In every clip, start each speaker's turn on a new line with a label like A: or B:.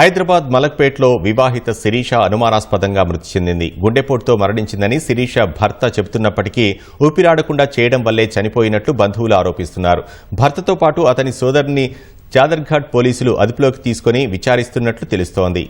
A: హైదరాబాద్ మలక్పేట్లో వివాహిత శిరీష అనుమానాస్పదంగా మృతి చెందింది. గుండెపోటుతో మరణించిందని శిరీష భర్త చెబుతున్నప్పటికీ ఊపిరాడకుండా చేయడం వల్లే చనిపోయినట్లు బంధువులు ఆరోపిస్తున్నారు. భర్తతో పాటు అతని సోదరుని జాదర్ఘాట్ పోలీసులు అదుపులోకి తీసుకుని విచారిస్తున్నట్లు తెలుస్తోంది.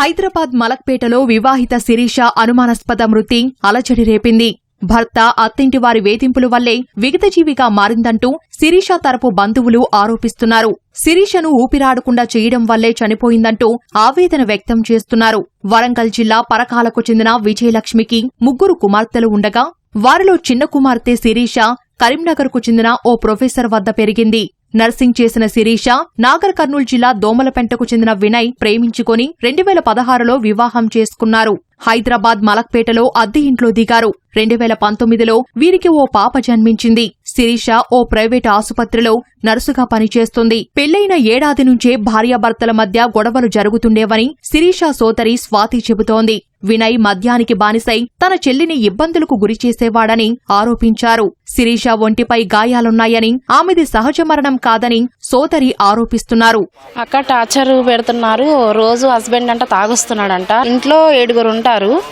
B: హైదరాబాద్ మలక్పేటలో వివాహిత శిరీష అనుమానాస్పద మృతి అలజడి రేపింది. భర్త అత్తింటి వారి వేధింపుల వల్లే విగతజీవిగా మారిందంటూ శిరీష తరపు బంధువులు ఆరోపిస్తున్నారు. శిరీషను ఊపిరాడకుండా చేయడం వల్లే చనిపోయిందంటూ ఆవేదన వ్యక్తం చేస్తున్నారు. వరంగల్ జిల్లా పరకాలకు చెందిన విజయలక్ష్మికి ముగ్గురు కుమార్తెలు ఉండగా వారిలో చిన్న కుమార్తె శిరీష కరీంనగర్కు చెందిన ఓ ప్రొఫెసర్ వద్ద పెరిగింది. నర్సింగ్ చేసిన శిరీష నాగర్ కర్నూలు జిల్లా దోమలపెంటకు చెందిన వినయ్ ప్రేమించుకొని రెండు వేల పదహారులో వివాహం చేసుకున్నారు. హైదరాబాద్ మలక్పేటలో అద్దె ఇంట్లో దిగారు. రెండు వేల పంతొమ్మిదిలో వీరికి ఓ పాప జన్మించింది. శిరీష ఓ ప్రైవేట్ ఆసుపత్రిలో నర్సుగా పనిచేస్తుంది. పెళ్ళైన ఏడాది నుంచే భార్యాభర్తల మధ్య గొడవలు జరుగుతుండేవని శిరీష సోదరి స్వాతి చెబుతోంది. వినయ్ మద్యానికి బానిసై తన చెల్లిని ఇబ్బందులకు గురిచేసేవాడని ఆరోపించారు. శిరీష ఒంటిపై గాయాలున్నాయని ఆమెది సహజ మరణం కాదని సోదరి ఆరోపిస్తున్నారు.
C: అక్క టార్చర్ పెడుతున్నారు. రోజు హస్బెండ్ అంట తాగుస్తున్నాడంట. ఇంట్లో ఏడుగురు ఉంటారు.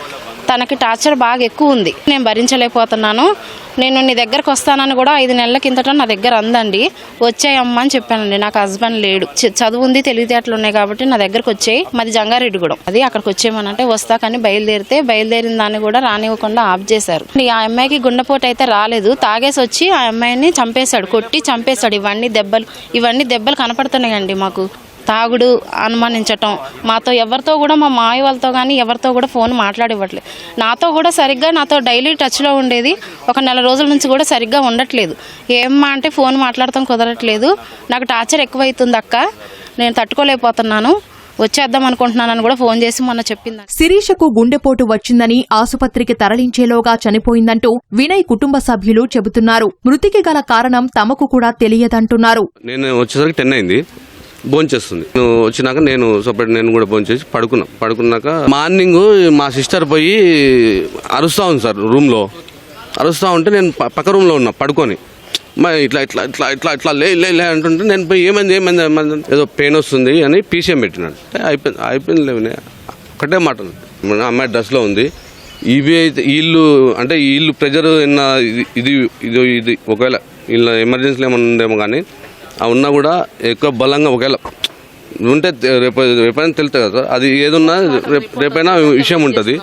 C: తనకి టార్చర్ బాగా ఎక్కువ ఉంది. నేను భరించలేకపోతున్నాను. నేను నీ దగ్గరకు వస్తానని కూడా ఐదు నెలల కిందట నా దగ్గర అందండి. వచ్చాయమ్మా అని చెప్పానండి. నాకు హస్బెండ్ లేడు. చ- చదువు ఉంది తెలివితేటలు ఉన్నాయి కాబట్టి నా దగ్గరకు వచ్చాయి. మాది జంగారెడ్డిగూడెం. అది అక్కడికి వచ్చేయమనంటే వస్తా కానీ బయలుదేరితే బయలుదేరిన దాన్ని కూడా రానివ్వకుండా ఆఫ్ చేశారు. ఆ అమ్మాయికి గుండెపోటు అయితే రాలేదు. తాగేసి వచ్చి ఆ అమ్మాయిని చంపేశాడు. కొట్టి చంపేశాడు. ఇవన్నీ దెబ్బలు ఇవన్నీ దెబ్బలు కనపడుతున్నాయండి మాకు. తాగుడు అనుమానించటం. మాతో ఎవరితో కూడా మా మాయ వాళ్ళతో కానీ ఎవరితో కూడా ఫోన్ మాట్లాడివ్వట్లేదు. నాతో కూడా సరిగ్గా నాతో డైలీ టచ్లో ఉండేది. ఒక నెల రోజుల నుంచి కూడా సరిగ్గా ఉండట్లేదు. ఏమ్మా అంటే ఫోన్ మాట్లాడటం కుదరట్లేదు. నాకు టార్చర్ ఎక్కువైతుంది అక్క. నేను తట్టుకోలేకపోతున్నాను. వచ్చేద్దాం అనుకుంటున్నానని కూడా ఫోన్ చేసి మొన్న చెప్పింది
B: శిరీషకు గుండెపోటు వచ్చిందని ఆసుపత్రికి తరలించేలోగా చనిపోయిందంటూ వినయ్ కుటుంబ సభ్యులు చెబుతున్నారు. మృతికి గల కారణం తమకు కూడా తెలియదంటున్నారు.
D: నేను వచ్చేసరికి టెన్ అయింది. భోంచేస్తుంది. నేను వచ్చినాక నేను సపరేట్ నేను కూడా భోంచేసి పడుకున్నా. పడుకున్నాక మార్నింగ్ మా సిస్టర్ పోయి అరుస్తా ఉంది సార్ రూమ్లో. అరుస్తా ఉంటే నేను పక్క రూమ్లో ఉన్నా పడుకొని. మా ఇట్లా ఇట్లా ఇట్లా ఇట్లా ఇట్లా లే లే లే అంటుంటే నేను పోయి ఏమైంది ఏమైంది ఏమైంది ఏదో పెయిన్ వస్తుంది అని పీసీఎం పెట్టినాడు. అంటే అయిపోయింది అయిపోయింది లేవనే. ఒకటే మాట అమ్మాయి డ్రెస్లో ఉంది. ఇవి అయితే వీళ్ళు అంటే వీళ్ళు ప్రెజర్ ఉన్న ఇది ఇది ఇది ఇది ఒకవేళ వీళ్ళ ఎమర్జెన్సీలో ఏమైనా ఉందేమో కానీ ఉన్నా కూడా ఎక్కువ బలంగా ఒకవేళ ఉంటే రేపు రేపైనా తెలుస్తుంది కదా సార్ అది ఏదున్నా రేపు రేపైనా విషయం ఉంటుంది.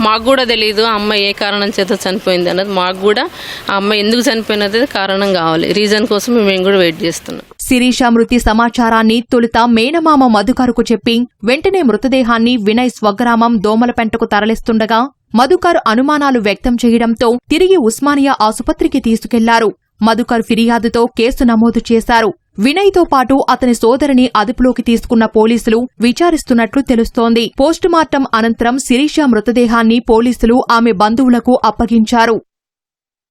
E: మాకు కూడా తెలియదు ఆ అమ్మాయి ఏ కారణం చేత చనిపోయింది అన్నది. మాకు కూడా ఆ అమ్మాయి ఎందుకు చనిపోయినది కారణం కావాలి. రీజన్ కోసం మేము కూడా వెయిట్ చేస్తున్నాం.
B: శిరీష మృతి సమాచారాన్ని తొలుత మేనమామ మధుకర్కు చెప్పి వెంటనే మృతదేహాన్ని వినయ్ స్వగ్రామం దోమలపెంటకు తరలిస్తుండగా మధుకర్ అనుమానాలు వ్యక్తం చేయడంతో తిరిగి ఉస్మానియా ఆసుపత్రికి తీసుకెళ్ళారు. మధుకర్ ఫిర్యాదుతో కేసు నమోదు చేశారు. వినయ్తో పాటు అతని సోదరిని అదుపులోకి తీసుకున్న పోలీసులు విచారిస్తున్నట్లు తెలుస్తోంది. పోస్టుమార్టం అనంతరం శిరీష మృతదేహాన్ని పోలీసులు ఆమె బంధువులకు అప్పగించారు.